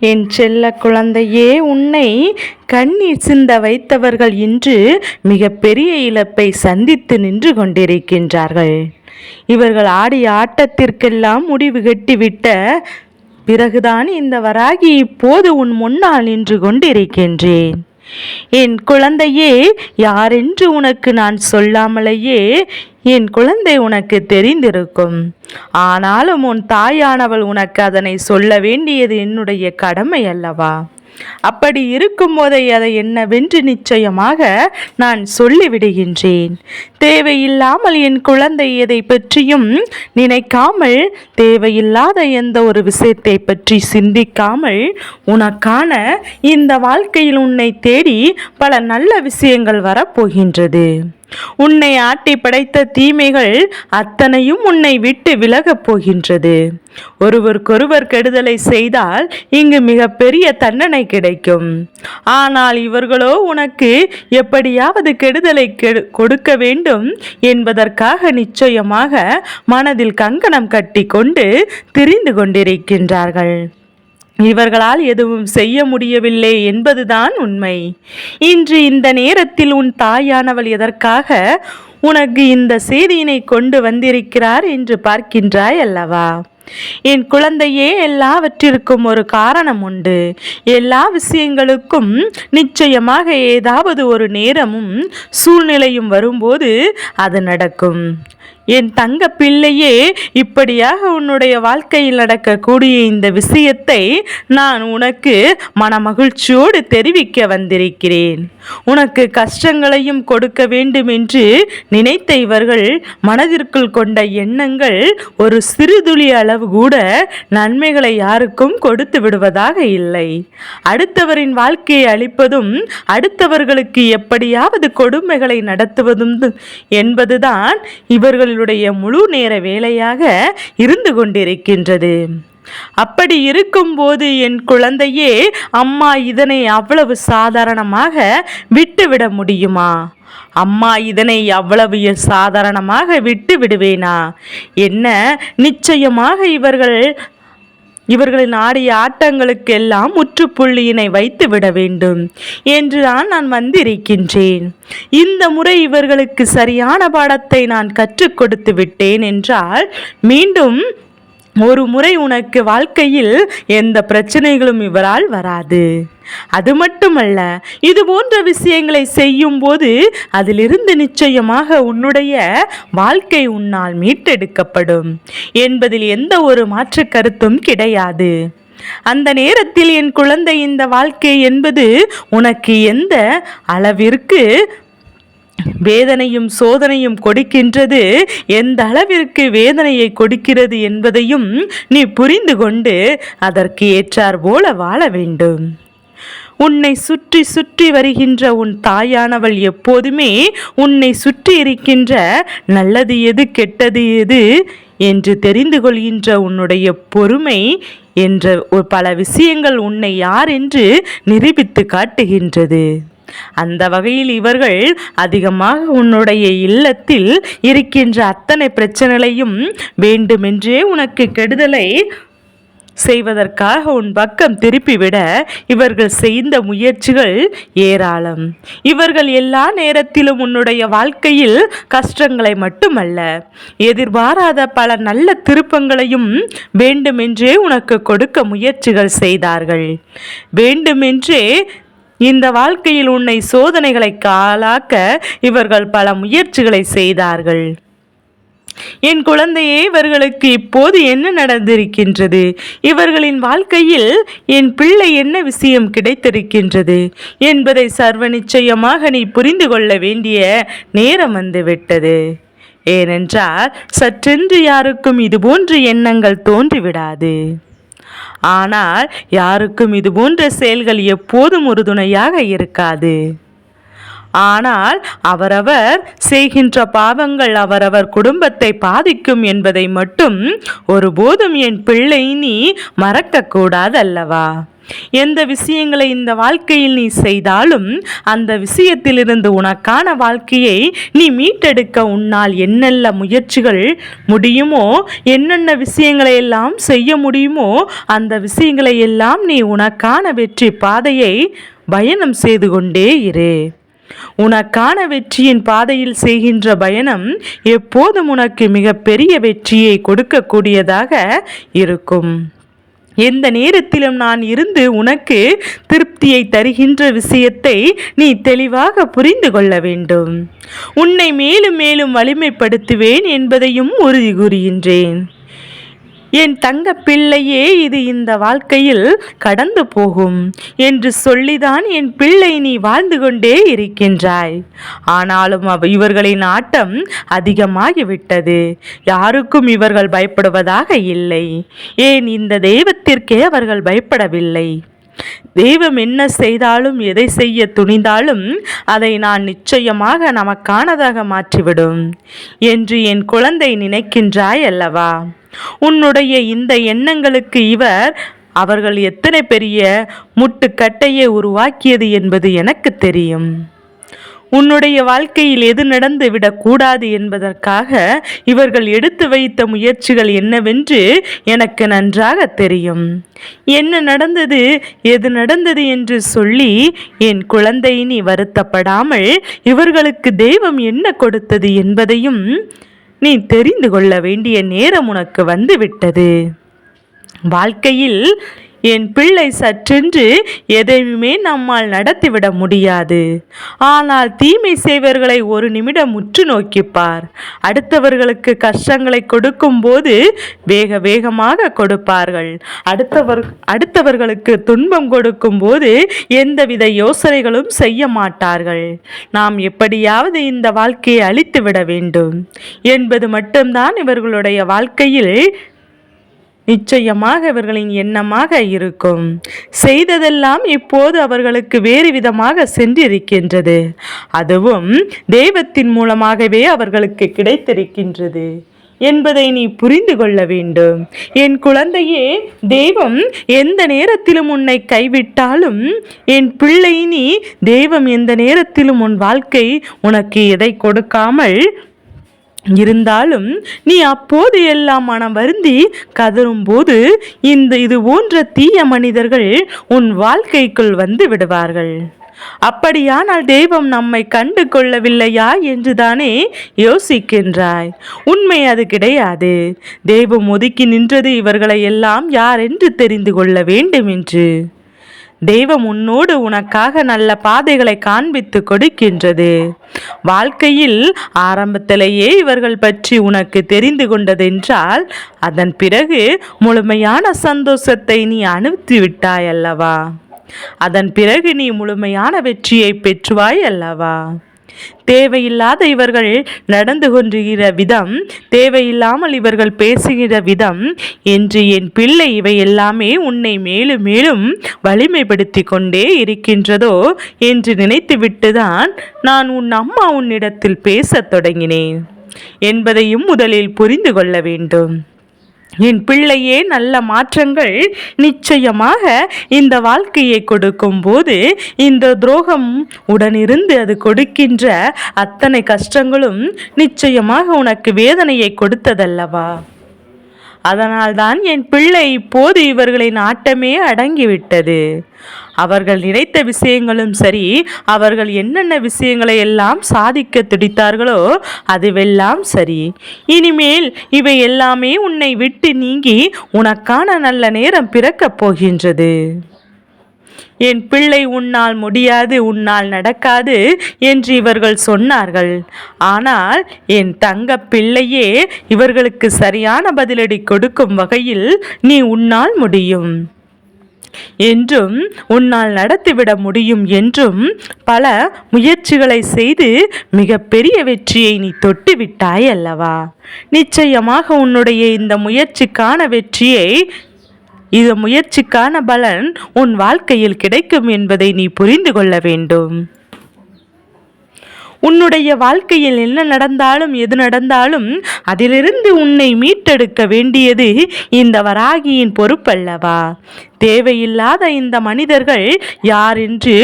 என் செல்ல குழந்தையே உன்னை கண்ணீர் சிந்த வைத்தவர்கள் இன்று மிகப்பெரிய இழப்பை சந்தித்து நின்று கொண்டிருக்கின்றார்கள். இவர்கள் ஆடிய ஆட்டத்திற்கெல்லாம் முடிவு கட்டிவிட்ட பிறகுதான் இந்த வராகி இப்போது உன் முன்னால் நின்று கொண்டிருக்கின்றேன். என் குழந்தையே யாரென்று உனக்கு நான் சொல்லாமலேயே? என் குழந்தை உனக்கு தெரிந்திருக்கும். ஆனாலும் உன் தாயானவள் உனக்கு அதனை சொல்ல வேண்டியது என்னுடைய கடமை அல்லவா? அப்படி இருக்கும்போதே அதை என்னவென்று நிச்சயமாக நான் சொல்லிவிடுகின்றேன். தேவையில்லாமல் என் குழந்தை எதை பற்றியும் நினைக்காமல் தேவையில்லாத எந்த ஒரு விஷயத்தை பற்றி சிந்திக்காமல் உனக்கான இந்த வாழ்க்கையில் உன்னை தேடி பல நல்ல விஷயங்கள் வரப்போகின்றது. உன்னை ஆட்டி படைத்த தீமைகள் அத்தனையும் உன்னை விட்டு விலகப் போகின்றது. ஒருவருக்கொருவர் கெடுதலை செய்தால் இங்கு மிகப்பெரிய தண்டனை கிடைக்கும். ஆனால் இவர்களோ உனக்கு எப்படியாவது கெடுதலை கெடு கொடுக்க வேண்டும் என்பதற்காக நிச்சயமாக மனதில் கங்கணம் கட்டி கொண்டு திரிந்து கொண்டிருக்கின்றார்கள். இவர்களால் எதுவும் செய்ய முடியவில்லை என்பதுதான் உண்மை. இன்று இந்த நேரத்தில் உன் தாயானவள் எதற்காக உனக்கு இந்த செய்தியினை கொண்டு வந்திருக்கிறார் என்று பார்க்கின்றாய் அல்லவா? என் குழந்தையே எல்லாவற்றிற்கும் ஒரு காரணம் உண்டு. எல்லா விஷயங்களுக்கும் நிச்சயமாக ஏதாவது ஒரு நேரமும் சூழ்நிலையும் வரும்போது அது நடக்கும். என் தங்க பிள்ளையே இப்படியாக உன்னுடைய வாழ்க்கையில் நடக்கக்கூடிய இந்த விஷயத்தை நான் உனக்கு மனமகிழ்ச்சியோடு தெரிவிக்க வந்திருக்கிறேன். உனக்கு கஷ்டங்களையும் கொடுக்க வேண்டும் என்று நினைத்த இவர்கள் மனதிற்குள் கொண்ட எண்ணங்கள் ஒரு சிறுதுளி அளவு கூட நன்மைகளை யாருக்கும் கொடுத்து விடுவதாக இல்லை. அடுத்தவரின் வாழ்க்கையை அளிப்பதும் அடுத்தவர்களுக்கு எப்படியாவது கொடுமைகளை நடத்துவதும் என்பதுதான் இவர்கள் அவர்களுடைய முழு நேர வேலையாக இருந்து கொண்டிருக்கின்றது. அப்படி இருக்கும்போது என் குழந்தையே அம்மா இதனை அவ்வளவு சாதாரணமாக விட்டுவிட முடியுமா? அம்மா இதனை அவ்வளவு சாதாரணமாக விட்டு விடுவேனா என்ன நிச்சயமாக இவர்கள் இவர்களின் ஆடிய ஆட்டங்களுக்கெல்லாம் முற்றுப்புள்ளியினை வைத்து விட வேண்டும் என்று தான் நான் வந்திருக்கின்றேன். இந்த முறை இவர்களுக்கு சரியான பாடத்தை நான் கற்றுக் கொடுத்து விட்டேன் என்றால் மீண்டும் ஒரு முறை உனக்கு வாழ்க்கையில் எந்த பிரச்சனைகளும் இவரால் வராது. அது மட்டுமல்ல இது போன்ற விஷயங்களை செய்யும் போது அதிலிருந்து நிச்சயமாக உன்னுடைய வாழ்க்கை உன்னால் மீட்டெடுக்கப்படும் என்பதில் எந்த ஒரு மாற்று கருத்தும் கிடையாது. அந்த நேரத்தில் என் குழந்தை இந்த வாழ்க்கை என்பது உனக்கு எந்த அளவிற்கு வேதனையும் சோதனையும் கொடுக்கின்றது. எந்த அளவிற்கு வேதனையை கொடுக்கிறது என்பதையும் நீ புரிந்து கொண்டு அதற்கு ஏற்றார் போல வாழ வேண்டும். உன்னை சுற்றி சுற்றி வருகின்ற உன் தாயானவள் எப்போதுமே உன்னை சுற்றி இருக்கின்ற நல்லது எது கெட்டது எது என்று தெரிந்து கொள்கின்ற உன்னுடைய பொறுமை என்ற பல விஷயங்கள் உன்னை யார் என்று நிரூபித்து காட்டுகின்றது. அந்த வகையில் இவர்கள் அதிகமாக உன்னுடைய இல்லத்தில் இருக்கின்ற அத்தனை பிரச்சனைகளையும் வேண்டுமென்றே உனக்கு கெடுதலை செய்வதற்காக உன் பக்கம் திருப்பிவிட இவர்கள் செய்த முயற்சிகள் ஏராளம். இவர்கள் எல்லா நேரத்திலும் உன்னுடைய வாழ்க்கையில் கஷ்டங்களை மட்டுமல்ல எதிர்பாராத பல நல்ல திருப்பங்களையும் வேண்டுமென்றே உனக்கு கொடுக்க முயற்சிகள் செய்தார்கள். வேண்டுமென்றே இந்த வாழ்க்கையில் உன்னை சோதனைகளை காலாக்க இவர்கள் பல முயற்சிகளை செய்தார்கள். என் குழந்தையே இவர்களுக்கு இப்போது என்ன நடந்திருக்கின்றது? இவர்களின் வாழ்க்கையில் என் பிள்ளை என்ன விஷயம் கிடைத்திருக்கின்றது? என்பதை சர்வ நிச்சயமாக நீ புரிந்து கொள்ள வேண்டிய நேரம் வந்துவிட்டது. ஏனென்றால் சற்றென்று யாருக்கும் இதுபோன்று எண்ணங்கள் தோன்றிவிடாது. ஆனால் யாருக்கும் இது போன்ற செயல்கள் எப்போதும் உறுதுணையாக இருக்காது. ஆனால் அவரவர் செய்கின்ற பாவங்கள் அவரவர் குடும்பத்தை பாதிக்கும் என்பதை மட்டும் ஒருபோதும் என் பிள்ளை நீ மறக்கக்கூடாது அல்லவா எந்த விஷயங்களை இந்த வாழ்க்கையில் நீ செய்தாலும் அந்த விஷயத்திலிருந்து உனக்கான வாழ்க்கையை நீ மீட்டெடுக்க உன்னால் என்னென்ன முயற்சிகள் முடியுமோ என்னென்ன விஷயங்களை எல்லாம் செய்ய முடியுமோ அந்த விஷயங்களை எல்லாம் நீ உனக்கான வெற்றி பாதையை பயணம் செய்து கொண்டே இரு. உனக்கான வெற்றியின் பாதையில் செய்கின்ற பயணம் எப்போதும் உனக்கு மிகப்பெரிய வெற்றியை கொடுக்கக்கூடியதாக இருக்கும். எந்த நேரத்திலும் நான் இருந்து உனக்கு திருப்தியை தருகின்ற விஷயத்தை நீ தெளிவாக புரிந்து கொள்ள வேண்டும். உன்னை மேலும் மேலும் வலிமைப்படுத்துவேன் என்பதையும் உறுதி கூறுகின்றேன். என் தங்க பிள்ளையே இது இந்த வாழ்க்கையில் கடந்து போகும் என்று சொல்லிதான் என் பிள்ளை நீ வாழ்ந்து கொண்டே இருக்கின்றாய். ஆனாலும் அவ இவர்களின் ஆட்டம் அதிகமாகிவிட்டது. யாருக்கும் இவர்கள் பயப்படுவதாக இல்லை. ஏன் இந்த தெய்வத்திற்கே அவர்கள் பயப்படவில்லை? தெய்வம் என்ன செய்தாலும் எதை செய்ய துணிந்தாலும் அதை நான் நிச்சயமாக நமக்கானதாக மாற்றிவிடும் என்று என் குழந்தை நினைக்கின்றாய் அல்லவா? உன்னுடைய இந்த எண்ணங்களுக்கு இவர் அவர்கள் எத்தனை பெரிய முட்டுக்கட்டையை உருவாக்கியது என்பது எனக்கு தெரியும். உன்னுடைய வாழ்க்கையில் எது நடந்து விடக்கூடாது என்பதற்காக இவர்கள் எடுத்து வைத்த முயற்சிகள் என்னவென்று எனக்கு நன்றாக தெரியும். என்ன நடந்தது எது நடந்தது என்று சொல்லி என் குழந்தை நீ வருத்தப்படாமல் இவர்களுக்கு தெய்வம் என்ன கொடுத்தது என்பதையும் நீ தெரிந்து கொள்ள வேண்டிய நேரம் உனக்கு வந்துவிட்டது. வாழ்க்கையில் என் பிள்ளை சற்றென்று எதையுமே நம்மால் நடத்திவிட முடியாது. ஆனால் தீமை செய்வர்களை ஒரு நிமிடம் உற்று நோக்கிப்பார் அடுத்தவர்களுக்கு கஷ்டங்களை கொடுக்கும் போது வேக வேகமாக கொடுப்பார்கள். அடுத்தவர் அடுத்தவர்களுக்கு துன்பம் கொடுக்கும் போது எந்தவித யோசனைகளும் செய்ய மாட்டார்கள். நாம் எப்படியாவது இந்த வாழ்க்கையை அழித்துவிட வேண்டும். என்பது மட்டும்தான் இவர்களுடைய வாழ்க்கையில் நிச்சயமாக இவர்களின் எண்ணமாக இருக்கும். செய்ததெல்லாம் இப்போது அவர்களுக்கு வேறு விதமாக சென்றிருக்கின்றது. அதுவும் தெய்வத்தின் மூலமாகவே அவர்களுக்கு கிடைத்திருக்கின்றது. என்பதை நீ புரிந்து கொள்ள வேண்டும். என் குழந்தையே தெய்வம் எந்த நேரத்திலும் உன்னை கைவிட்டாலும் என் பிள்ளை நீ தெய்வம் எந்த நேரத்திலும் உன் வாழ்க்கை உனக்கு எதை கொடுக்காமல் இருந்தாலும் நீ அப்போது எல்லாம் மனம் வருந்தி கதறும்போது இந்த இது போன்ற தீய மனிதர்கள் உன் வாழ்க்கைக்குள் வந்து விடுவார்கள். அப்படியானால் தெய்வம் நம்மை கண்டு கொள்ளவில்லையா என்றுதானே யோசிக்கின்றாய். உண்மை அது கிடையாது. தெய்வம் ஒதுக்கி நின்றது இவர்களை எல்லாம் யார் என்று தெரிந்து கொள்ள வேண்டும் என்று. தெய்வம் உன்னோடு உனக்காக நல்ல பாதைகளை காண்பித்து கொடுக்கின்றது. வாழ்க்கையில் ஆரம்பத்திலேயே இவர்கள் பற்றி உனக்கு தெரிந்து கொண்டதென்றால் அதன் பிறகு முழுமையான சந்தோஷத்தை நீ அனுபவித்து விட்டாய் அல்லவா அதன் பிறகு நீ முழுமையான வெற்றியை பெற்றுவாய் அல்லவா தேவையில்லாத இவர்கள் நடந்து கொண்டுகிற விதம் தேவையில்லாமல் இவர்கள் பேசுகிற விதம் என்று என் பிள்ளை இவை எல்லாமே உன்னை மேலும் மேலும் வலிமைப்படுத்தி கொண்டே இருக்கின்றதோ என்று நினைத்துவிட்டுதான் நான் உன் அம்மா உன்னிடத்தில் பேசத் தொடங்கினேன் என்பதையும் முதலில் புரிந்து கொள்ள வேண்டும். என் பிள்ளையே நல்ல மாற்றங்கள் நிச்சயமாக இந்த வாழ்க்கையை கொடுக்கும் போது இந்த துரோகம் உடனிருந்து அது கொடுக்கின்ற அத்தனை கஷ்டங்களும் நிச்சயமாக உனக்கு வேதனையை கொடுத்ததல்லவா? அதனால்தான் என் பிள்ளை இப்போது இவர்களின் ஆட்டமே அடங்கிவிட்டது. அவர்கள் நினைத்த விஷயங்களும் சரி அவர்கள் என்னென்ன விஷயங்களை எல்லாம் சாதிக்க துடித்தார்களோ அதுவெல்லாம் சரி. இனிமேல் இவை எல்லாமே உன்னை விட்டு நீங்கி உனக்கான நல்ல நேரம் பிறக்கப் போகின்றது. என் பிள்ளை உன்னால் முடியாது உன்னால் நடக்காது என்று இவர்கள் சொன்னார்கள். ஆனால் என் தங்க பிள்ளையே இவர்களுக்கு சரியான பதிலடி கொடுக்கும் வகையில் நீ உன்னால் முடியும். என்றும் உன்னால் நடத்திவிட முடியும் என்றும் பல முயற்சிகளை செய்து மிக பெரிய வெற்றியை நீ தொட்டுவிட்டாய் அல்லவா? நிச்சயமாக உன்னுடைய இந்த முயற்சிக்கான வெற்றியை இது முயற்சிக்கான பலன் உன் வாழ்க்கையில் கிடைக்கும் என்பதை நீ புரிந்து கொள்ள வேண்டும். உன்னுடைய வாழ்க்கையில் என்ன நடந்தாலும் எது நடந்தாலும் அதிலிருந்து உன்னை மீட்டெடுக்க வேண்டியது இந்த வராகியின் பொறுப்பல்லவா? தேவையில்லாத இந்த மனிதர்கள் யார் என்று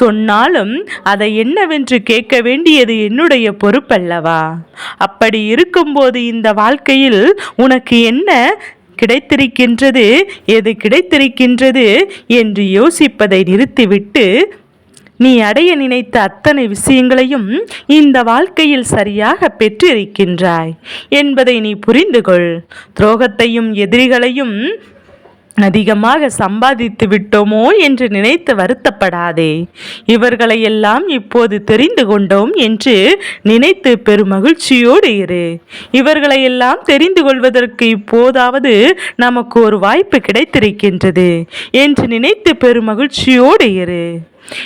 சொன்னாலும் அதை என்னவென்று கேட்க வேண்டியது என்னுடைய பொறுப்பல்லவா? அப்படி இருக்கும்போது இந்த வாழ்க்கையில் உனக்கு என்ன கிடைத்திருக்கின்றது? எது கிடைத்திருக்கின்றது? என்று யோசிப்பதை நிறுத்திவிட்டு நீ அடைய நினைத்த அத்தனை விஷயங்களையும் இந்த வாழ்க்கையில் சரியாக பெற்றிருக்கின்றாய் என்பதை நீ புரிந்து கொள் துரோகத்தையும் எதிரிகளையும் அதிகமாக சம்பாதித்து விட்டோமோ என்று நினைத்து வருத்தப்படாதே. இவர்களை எல்லாம் இப்போது தெரிந்து கொண்டோம் என்று நினைத்து பெருமகிழ்ச்சியோடு இரு. இவர்களை எல்லாம் தெரிந்து கொள்வதற்கு இப்போதாவது நமக்கு ஒரு வாய்ப்பு கிடைத்திருக்கின்றது என்று நினைத்து பெருமகிழ்ச்சியோடு இரு.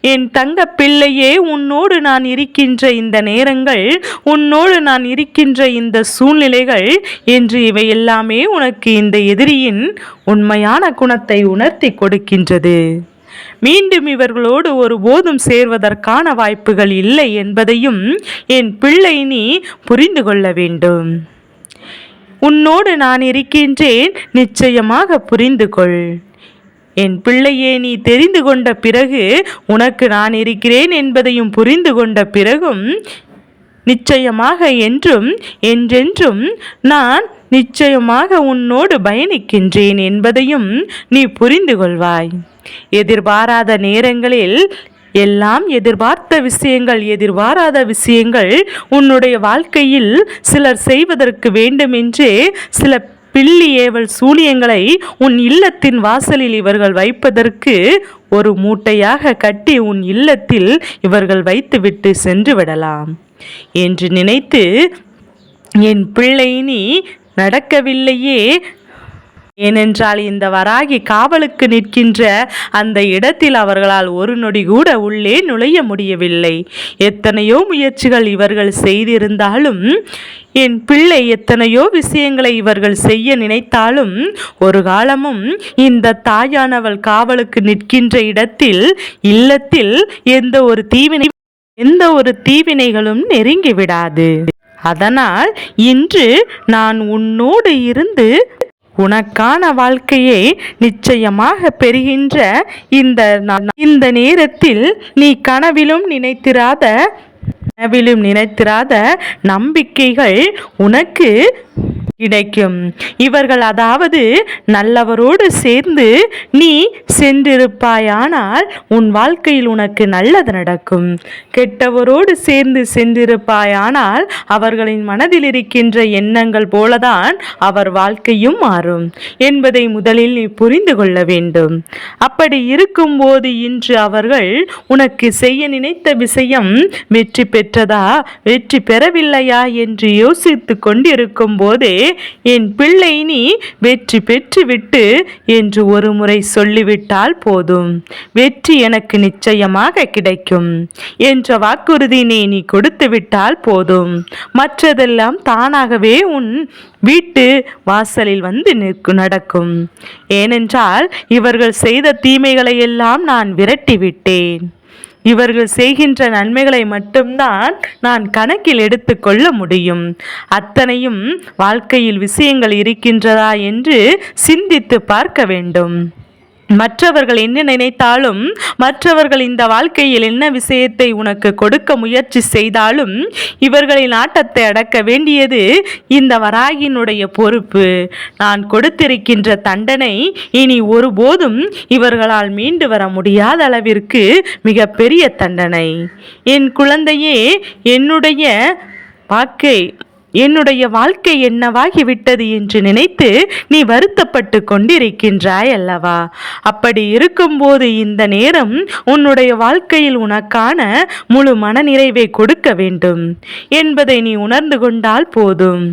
என் தங்க பிள்ளையே உன்னோடு நான் இருக்கின்ற இந்த நேரங்கள் உன்னோடு நான் இருக்கின்ற இந்த சூழ்நிலைகள் என்று இவை எல்லாமே உனக்கு இந்த எதிரியின் உண்மையான குணத்தை உணர்த்தி கொடுக்கின்றது. மீண்டும் இவர்களோடு ஒருபோதும் சேர்வதற்கான வாய்ப்புகள் இல்லை என்பதையும் என் பிள்ளை நீ புரிந்து கொள்ள வேண்டும். உன்னோடு நான் இருக்கின்றேன் நிச்சயமாக புரிந்து கொள். என் பிள்ளையே நீ தெரிந்து கொண்ட பிறகு உனக்கு நான் இருக்கிறேன் என்பதையும் புரிந்து கொண்ட பிறகும் நிச்சயமாக என்றும் என்றென்றும் நான் நிச்சயமாக உன்னோடு பயணிக்கின்றேன் என்பதையும் நீ புரிந்து கொள்வாய். எதிர்பாராத நேரங்களில் எல்லாம் எதிர்பார்த்த விஷயங்கள் எதிர்பாராத விஷயங்கள் உன்னுடைய வாழ்க்கையில் சிலர் செய்வதற்கு வேண்டுமென்றே சில பில்லி ஏவல் சூழியங்களை உன் இல்லத்தின் வாசலில் இவர்கள் வைப்பதற்கு ஒரு மூட்டையாக கட்டி உன் இல்லத்தில் இவர்கள் வைத்துவிட்டு சென்று விடலாம் என்று நினைத்து என் பிள்ளை நீ நடக்கவில்லையே ஏனென்றால் இந்த வராகி காவலுக்கு நிற்கின்ற அந்த இடத்தில் அவர்களால் ஒரு நொடி கூட உள்ளே நுழைய முடியவில்லை. எத்தனையோ முயற்சிகள் இவர்கள் செய்திருந்தாலும் என் பிள்ளை எத்தனையோ விஷயங்களை இவர்கள் செய்ய நினைத்தாலும் ஒரு காலமும் இந்த தாயானவள் காவலுக்கு நிற்கின்ற இடத்தில் இல்லத்தில் எந்த ஒரு தீவினை எந்த ஒரு தீவினைகளும் நெருங்கி விடாது அதனால் இன்று நான் உன்னோடு இருந்து உனக்கான வாழ்க்கையை நிச்சயமாக பெறுகின்ற இந்த இந்த நேரத்தில் நீ கனவிலும் நினைத்திராத கனவிலும் நினைத்திராத நம்பிக்கைகள் உனக்கு கிடைக்கும். இவர்கள் அதாவது நல்லவரோடு சேர்ந்து நீ சென்றிருப்பாயானால் உன் வாழ்க்கையில் உனக்கு நல்லது நடக்கும். கெட்டவரோடு சேர்ந்து சென்றிருப்பாயானால் அவர்களின் மனதில் இருக்கின்ற எண்ணங்கள் போலதான் அவர் வாழ்க்கையும் மாறும். என்பதை முதலில் நீ புரிந்து கொள்ள வேண்டும். அப்படி இருக்கும்போது இன்று அவர்கள் உனக்கு செய்ய நினைத்த விஷயம் வெற்றி பெற்றதா வெற்றி பெறவில்லையா என்று யோசித்து கொண்டிருக்கும் போதே என் பிள்ளை நீ வெற்றி பெற்றுவிட்டு என்று ஒரு முறை சொல்லிவிட்டால் போதும். வெற்றி எனக்கு நிச்சயமாக கிடைக்கும். என்ற வாக்குறுதியினை நீ கொடுத்து விட்டால் போதும். மற்றதெல்லாம் தானாகவே உன் வீட்டு வாசலில் வந்து நிற்கும் நடக்கும். ஏனென்றால் இவர்கள் செய்த தீமைகளை எல்லாம் நான் விரட்டிவிட்டேன். இவர்கள் செய்கின்ற நன்மைகளை மட்டும்தான் நான் கணக்கில் எடுத்துக்கொள்ள முடியும். அத்தனையும் வாழ்க்கையில் விஷயங்கள் இருக்கின்றதா என்று சிந்தித்து பார்க்க வேண்டும். மற்றவர்கள் என்ன நினைத்தாலும் மற்றவர்கள் இந்த வாழ்க்கையில் என்ன விஷயத்தை உனக்கு கொடுக்க முயற்சி செய்தாலும் இவர்களின் ஆட்டத்தை அடக்க வேண்டியது இந்த வராகினுடைய பொறுப்பு. நான் கொடுத்திருக்கின்ற தண்டனை இனி ஒருபோதும் இவர்களால் மீண்டு வர முடியாத அளவிற்கு மிகப்பெரிய தண்டனை. என் குழந்தையே என்னுடைய வாக்கை என்னுடைய வாழ்க்கை என்னவாகிவிட்டது என்று நினைத்து நீ வருத்தப்பட்டு கொண்டிருக்கின்றாய் அல்லவா? அப்படி இருக்கும்போது இந்த நேரம் உன்னுடைய வாழ்க்கையில் உனக்கான முழு மனநிறைவை கொடுக்க வேண்டும் என்பதை நீ உணர்ந்து கொண்டால் போதும்.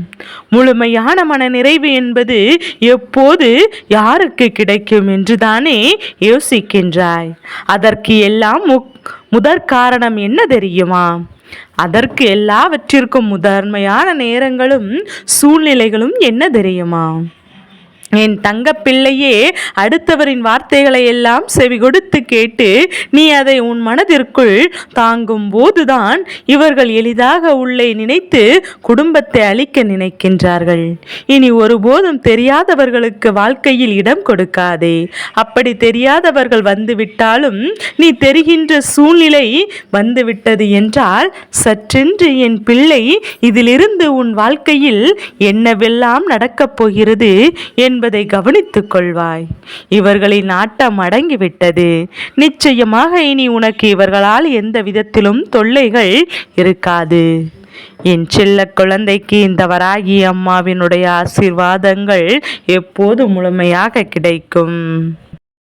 முழுமையான மனநிறைவு என்பது எப்போது யாருக்கு கிடைக்கும் என்று தானே யோசிக்கின்றாய். அதற்கு எல்லாம் முதற் காரணம் என்ன தெரியுமா? அதற்கு எல்லாவற்றிற்கும் முதன்மையான நேரங்களும் சூழ்நிலைகளும் என்ன தெரியுமா? என் தங்க பிள்ளையே அடுத்தவரின் வார்த்தைகளை எல்லாம் செவி கொடுத்து கேட்டு நீ அதை உன் மனதிற்குள் தாங்கும் போதுதான் இவர்கள் எளிதாக உள்ளே நினைத்து குடும்பத்தை அழிக்க நினைக்கின்றார்கள். இனி ஒருபோதும் தெரியாதவர்களுக்கு வாழ்க்கையில் இடம் கொடுக்காதே. அப்படி தெரியாதவர்கள் வந்துவிட்டாலும் நீ தெரிகின்ற சூழ்நிலை வந்துவிட்டது என்றால் சற்றென்று என் பிள்ளை இதிலிருந்து உன் வாழ்க்கையில் என்னவெல்லாம் நடக்கப் போகிறது என்பதை கவனித்துக் கொள்வாய். இவர்களின் ஆட்டம் அடங்கிவிட்டது. நிச்சயமாக இனி உனக்கு இவர்களால் எந்த விதத்திலும் தொல்லைகள் இருக்காது. என் செல்ல குழந்தைக்கு இந்த வராகி அம்மாவினுடைய ஆசீர்வாதங்கள் எப்போது முழுமையாக கிடைக்கும்?